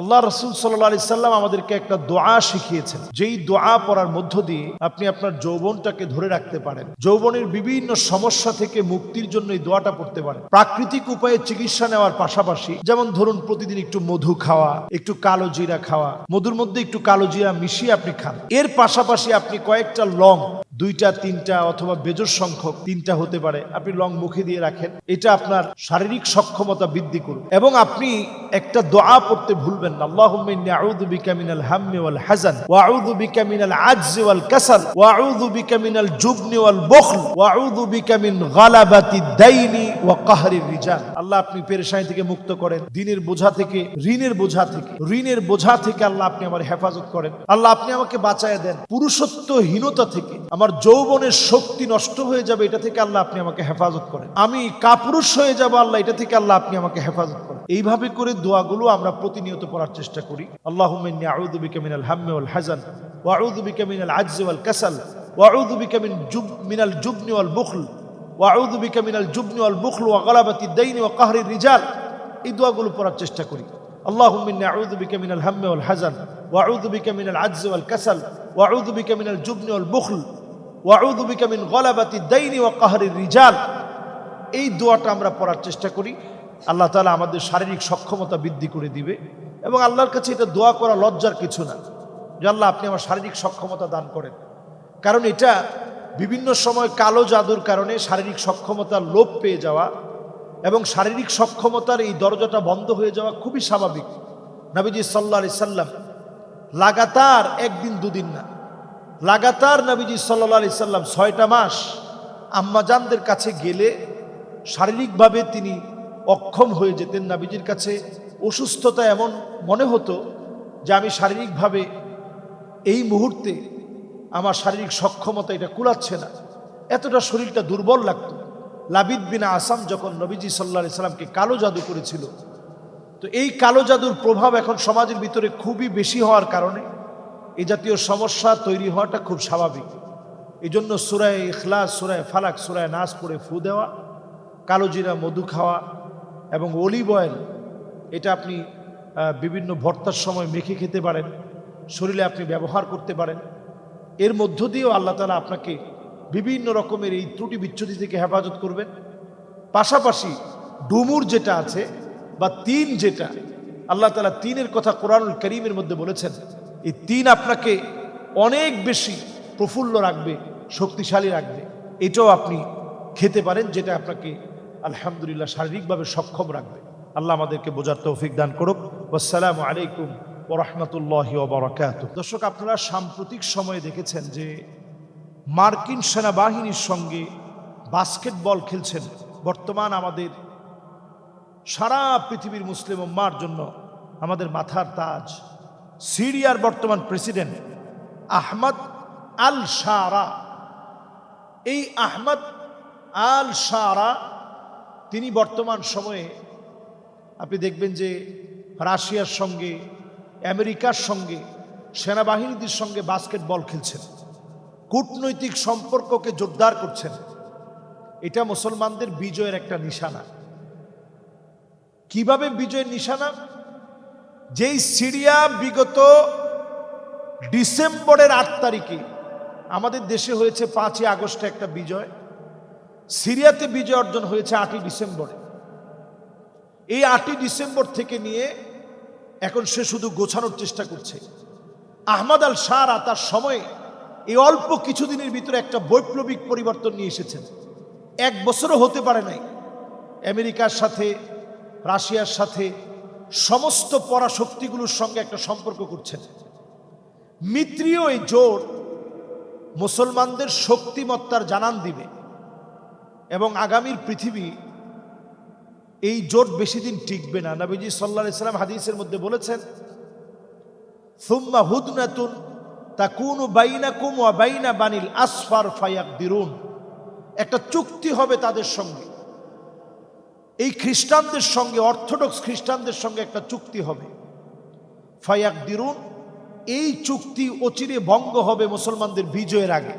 আল্লাহ রসুল সাল্লাহ সাল্লাম আমাদেরকে একটা দোয়া শিখিয়েছেন। যেই দোয়া পড়ার মধ্য দিয়ে আপনি আপনার যৌবনটাকে ধরে রাখতে পারেন। যৌবনের বিভিন্ন সমস্যা থেকে মুক্তির জন্য এই দোয়াটা পড়তে পারেন। প্রাকৃতিক উপায়ে চিকিৎসা নেওয়ার পাশাপাশি যেমন ধরুন প্রতিদিন একটু মধু খাওয়া, একটু কালো জিরা খাওয়া, মধুর মধ্যে একটু কালো জিরা মিশিয়ে আপনি খান। এর পাশাপাশি আপনি কয়েকটা লং দুইটা, তিনটা অথবা বেজর সংখ্যক তিনটা হতে পারে। আপনি লং মুখে দিয়ে রাখেন। এটা আপনার শারীরিক সক্ষমতা বৃদ্ধি করবে। এবং আপনি একটা দোয়া পড়তে ভুলবেন না। আউযু বিকা মিনাল হাম্মি ওয়াল ওয়া আউযু বিকা মিনাল আজজি ওয়াল কাসাল ওয়া আউযু বিকা মিনাল জুবনি ওয়াল ওয়া আউযু বিকা মিন গালাবাতি দাইনি ওয়া রিজাল। আল্লাহ আপনি পেরেশানি থেকে মুক্ত করেন। দিনের বোঝা থেকে, ঋণের বোঝা থেকে। ঋণের বোঝা থেকে আল্লাহ আপনি আমার হেফাজত করেন। আল্লাহ আপনি আমাকে বাঁচায় দেন। পুরুষত্বহীনতা থেকে। আমার আমার যৌবনের শক্তি নষ্ট হয়ে যাবে, এটা থেকে আল্লাহ আপনি আমাকে হেফাজত করেন। আমি কাপুরুষ হয়ে যাব আল্লাহ, এটা থেকে আল্লাহ আপনি আমাকে হেফাজত করেন। এইভাবে করে দোয়াগুলো আমরা প্রতিনিয়ত পড়ার চেষ্টা করি। আল্লাহ মিনাল হাম্মে ওয়াল হাজান ওয়াউদুবিকা মিনাল আজ্জে ওয়াল কাসাল ওয়াউদুবিকা মিন জুব, মিনাল জুবনি ওয়াল বুখল ওয়াউদুবিকা মিনাল জুবনি ওয়াল বুখল ওয়া গলাবাতি দাইনি ওয়া কাহরি রিজাল। এই দোয়াগুলো পড়ার চেষ্টা করি। আল্লাহ মিনাউদুবিকা মিনাল হাম্মে ওয়াল হাজান ওয়াউদুবিকা মিনাল আজ্জে ওয়াল কাসাল ওয়াউদুবিকা মিনাল জুবনি ওয়াল বুখল ওয়াউদুবিকামিন গলাবাতি দাইনি ও কাহারি রিজাল। এই দোয়াটা আমরা পড়ার চেষ্টা করি। আল্লাহ তালা আমাদের শারীরিক সক্ষমতা বৃদ্ধি করে দিবে এবং আল্লাহর কাছে এটা দোয়া করা লজ্জার কিছু না। যে আল্লাহ, আপনি আমার শারীরিক সক্ষমতা দান করেন। কারণ এটা বিভিন্ন সময় কালো জাদুর কারণে শারীরিক সক্ষমতার লোপ পেয়ে যাওয়া এবং শারীরিক সক্ষমতার এই দরজাটা বন্ধ হয়ে যাওয়া খুবই স্বাভাবিক। নাবিজি সাল্লা সাল্লাম লাগাতার একদিন দুদিন না। লাগাতার নবীজি সাল্লা আলি সাল্লাম ছয়টা মাস আম্মাজানদের কাছে গেলে শারীরিকভাবে তিনি অক্ষম হয়ে যেতেন নাবিজির কাছে। অসুস্থতা এমন মনে হতো যে আমি শারীরিকভাবে এই মুহূর্তে আমার শারীরিক সক্ষমতা এটা কুলাচ্ছে না। এতটা শরীরটা দুর্বল লাগত। লাবিদ বিনা আসাম যখন নবীজি সাল্লা সাল্লামকে কালো জাদু করেছিল, তো এই কালো জাদুর প্রভাব এখন সমাজের ভিতরে খুবই বেশি হওয়ার কারণে এই জাতীয় সমস্যা তৈরি হওয়াটা খুব স্বাভাবিক। এই জন্য সুরায় ইখলাস, সুরায় ফালাক, সুরায় নাচ পড়ে ফু দেওয়া, কালো জিরা, মধু খাওয়া এবং অলিভ অয়েল, এটা আপনি বিভিন্ন ভর্তার সময় মেখে খেতে পারেন, শরীরে আপনি ব্যবহার করতে পারেন। এর মধ্য দিয়েও আল্লাহ তালা আপনাকে বিভিন্ন রকমের এই ত্রুটি বিচ্ছুতি থেকে হেফাজত করবেন। পাশাপাশি ডুমুর যেটা আছে বা তিন যেটা, আল্লাহ তালা তিনের কথা কোরআনুল করিমের মধ্যে বলেছেন এই তিন আপনাকে অনেক বেশি প্রফুল্ল রাখবে, শক্তিশালী রাখবে। এটাও আপনি খেতে পারেন, যেটা আপনাকে আলহামদুলিল্লাহ শারীরিকভাবে সক্ষম রাখবে। আল্লাহ আমাদেরকে বোঝার তৌফিক দান করুক। আসসালামু আলাইকুম ওরহমতুল্লাহ ওবরাকাত দর্শক, আপনারা সাম্প্রতিক সময়ে দেখেছেন যে মার্কিন সেনাবাহিনীর সঙ্গে বাস্কেটবল খেলছেন। বর্তমান আমাদের সারা পৃথিবীর মুসলিম উম্মার জন্য আমাদের মাথার তাজ। সিরিয়ার বর্তমান প্রেসিডেন্ট আহমদ আল শারা এই আহমদ আল শারা তিনি বর্তমান সময়ে আপনি দেখবেন যে রাশিয়ার সঙ্গে, আমেরিকার সঙ্গে, সেনাবাহিনীদের সঙ্গে বাস্কেটবল খেলছেন। কূটনৈতিক সম্পর্ককে জোরদার করছেন। এটা মুসলমানদের বিজয়ের একটা নিশানা। কীভাবে বিজয়ের নিশানা? যেই সিরিয়া বিগত ডিসেম্বরের আট তারিখে আমাদের দেশে হয়েছে পাঁচই আগস্টে একটা বিজয়, সিরিয়াতে বিজয় অর্জন হয়েছে আটই ডিসেম্বরে। এই আটই ডিসেম্বর থেকে নিয়ে এখন সে শুধু গোছানোর চেষ্টা করছে। আহমদ আল শাহরা তার সময়ে এই অল্প কিছুদিনের ভিতরে একটা বৈপ্লবিক পরিবর্তন নিয়ে এসেছেন। এক বছরও হতে পারে নাই। আমেরিকার সাথে, রাশিয়ার সাথে সমস্ত পরাশক্তিগুলোর সঙ্গে একটা সম্পর্ক করছেন। মিত্রীয় এই জোর মুসলমানদের শক্তিমত্তার জানান দিবে এবং আগামীর পৃথিবী এই জোট বেশি দিন টিকবে না। নবীজি সাল্লাহ ইসলাম হাদিসের মধ্যে বলেছেন, সুম্মা হুদনাতুন তাকুনু বাইনাকুম ওয়া বাইনা বানিল আসফার ফায়াক দিরুন একটা চুক্তি হবে তাদের সঙ্গে। খ্রিস্টানদের সঙ্গে, অর্থোডক্স খ্রিস্টানদের সঙ্গে একটা চুক্তি হবে। ফায়াক দিরুন এই চুক্তি অচিরে ভঙ্গ হবে মুসলমানদের বিজয়ের আগে।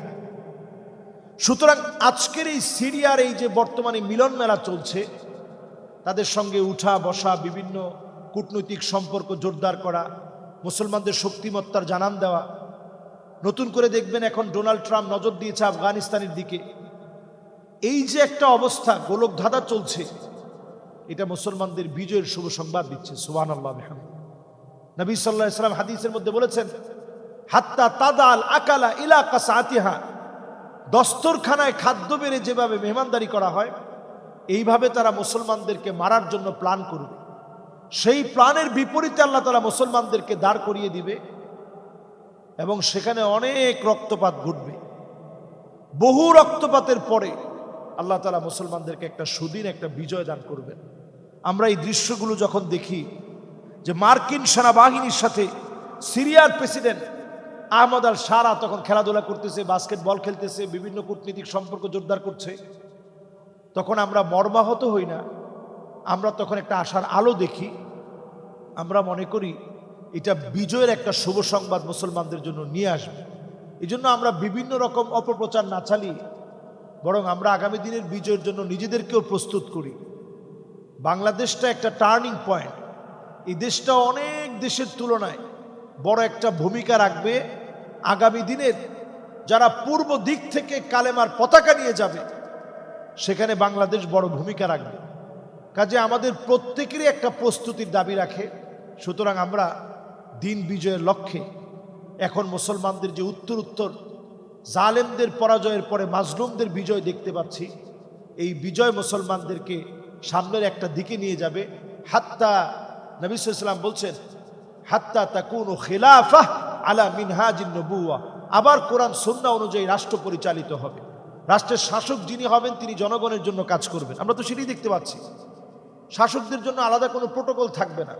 সুতরাং আজকের এই সিরিয়ার এই যে বর্তমানে মিলন মেলা চলছে, তাদের সঙ্গে উঠা বসা, বিভিন্ন কূটনৈতিক সম্পর্ক জোরদার করা, মুসলমানদের শক্তিমত্তার জানান দেওয়া, নতুন করে দেখবেন এখন ডোনাল্ড ট্রাম্প নজর দিয়েছে আফগানিস্তানের দিকে। এই যে একটা অবস্থা, গোলকধাঁধা চলছে এটা মুসলমানদের বিজয়ের শুভ সংবাদ দিচ্ছে সুবান আল্লাহ নবী সাল্লাহ ইসলাম হাদিসের মধ্যে বলেছেন, হাত্তা তাদাল আকালা ইলাকা কাসাতিহা। দস্তরখানায় খাদ্য বেড়ে যেভাবে মেহমানদারি করা হয়, এইভাবে তারা মুসলমানদেরকে মারার জন্য প্ল্যান করবে। সেই প্ল্যানের বিপরীতে আল্লাহ তালা মুসলমানদেরকে দাঁড় করিয়ে দিবে এবং সেখানে অনেক রক্তপাত ঘটবে। বহু রক্তপাতের পরে আল্লাহ তালা মুসলমানদেরকে একটা সুদিন, একটা বিজয় দান করবেন। আমরা এই দৃশ্যগুলো যখন দেখি, যে মার্কিন সেনাবাহিনীর সাথে সিরিয়ার প্রেসিডেন্ট আহমদ আল সারা তখন খেলাধুলা করতেছে, বাস্কেটবল খেলতেছে, বিভিন্ন কূটনীতিক সম্পর্ক জোরদার করছে, তখন আমরা মর্মাহত হই না। আমরা তখন একটা আশার আলো দেখি। আমরা মনে করি এটা বিজয়ের একটা শুভ সংবাদ মুসলমানদের জন্য নিয়ে আসবে। এই জন্য আমরা বিভিন্ন রকম অপপ্রচার না চালিয়ে বরং আমরা আগামী দিনের বিজয়ের জন্য নিজেদেরকেও প্রস্তুত করি। বাংলাদেশটা একটা টার্নিং পয়েন্ট এই দেশটা অনেক দেশের তুলনায় বড় একটা ভূমিকা রাখবে। আগামী দিনের যারা পূর্ব দিক থেকে কালেমার পতাকা নিয়ে যাবে, সেখানে বাংলাদেশ বড় ভূমিকা রাখবে। কাজে আমাদের প্রত্যেকেরই একটা প্রস্তুতির দাবি রাখে। সুতরাং আমরা দিন বিজয়ের লক্ষ্যে এখন মুসলমানদের যে উত্তর উত্তর জালেমদের পরাজয়ের পরে মাজলুমদের বিজয় দেখতে পাচ্ছি। এই বিজয় মুসলমানদেরকে সামনের একটা দিকে নিয়ে যাবে। হাত্তা নবিসাম বলছেন, হাত্তা তাকুন খেলাফা আলা মিনহাজিন নবুয়া আবার কোরআন সন্না অনুযায়ী রাষ্ট্র পরিচালিত হবে। রাষ্ট্রের শাসক যিনি হবেন, তিনি জনগণের জন্য কাজ করবেন। আমরা তো সেটাই দেখতে পাচ্ছি। শাসকদের জন্য আলাদা কোনো প্রোটোকল থাকবে না।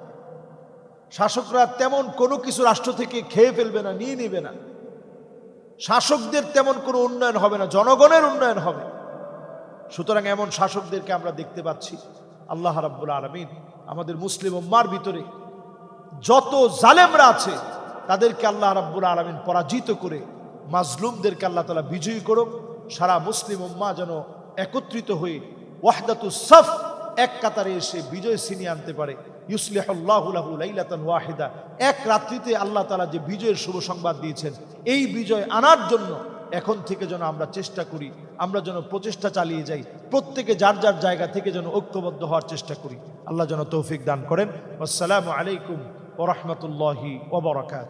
শাসকরা তেমন কোনো কিছু রাষ্ট্র থেকে খেয়ে ফেলবে না, নিয়ে নেবে না। শাসকদের তেমন কোনো উন্নয়ন হবে না, জনগণের উন্নয়ন হবে। সুতরাং এমন শাসকদেরকে আমরা দেখতে পাচ্ছি। আল্লাহ রাব্বুল আলমিন আমাদের মুসলিম উম্মার ভিতরে যত জালেমরা আছে, তাদেরকে আল্লাহ রাব্বুল আলমিন পরাজিত করে মাজলুমদেরকে আল্লাহ তালা বিজয়ী করুক। সারা মুসলিম উম্মা যেন একত্রিত হয়ে ওয়াহদাতুস সফ এক কাতারে এসে বিজয় ছিনিয়ে আনতে পারে। ইউসলিহুল্লাহুলাহু লাইলাতান ওয়াহিদা। এক রাত্রিতে আল্লাহ তালা যে বিজয়ের শুভ সংবাদ দিয়েছেন, এই বিজয় আনার জন্য এখন থেকে যেন আমরা চেষ্টা করি, আমরা যেন প্রচেষ্টা চালিয়ে যাই, প্রত্যেকে যার যার জায়গা থেকে যেন ঐক্যবদ্ধ হওয়ার চেষ্টা করি। আল্লাহ যেন তৌফিক দান করেন। আসসালামু আলাইকুম ওরহমতুল্লাহি ওবরাকাত